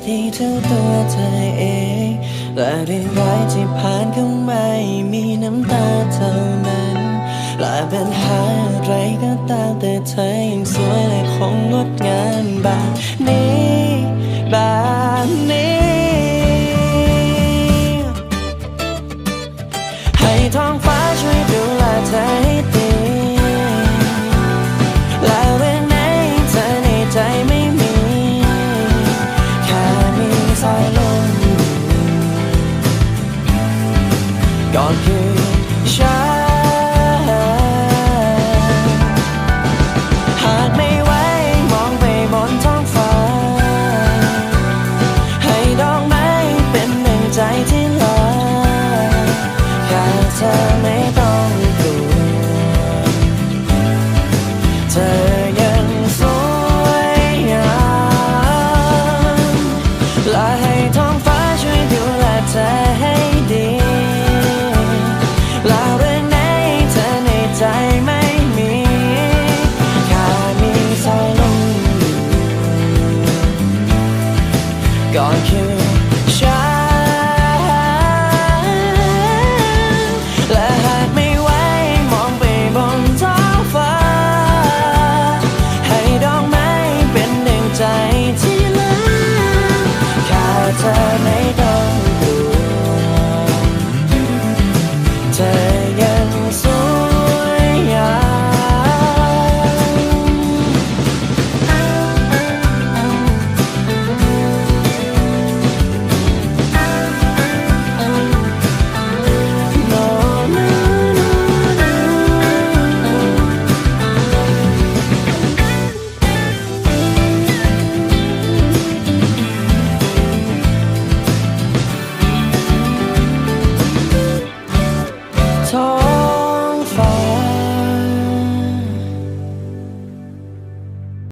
อได้ดีเท่าตัวเธอเอง และเรื่องร้ายที่ผ่านเข้ามามีน้ำตาเท่านั้น และปัญหาอะไรก็ตามแต่เธอยังสวยและคงงดงามแบบนี้แบบนี้ให้ท้องฟ้าช่วย ก็คือฉันหากไม่ไหวมองไปบนท้องฟ้า ให้ดอกไม้เป็นหนึ่งใจที่ลาแค่เธอไม่ต้องกลัวเธอยังสวยงามและ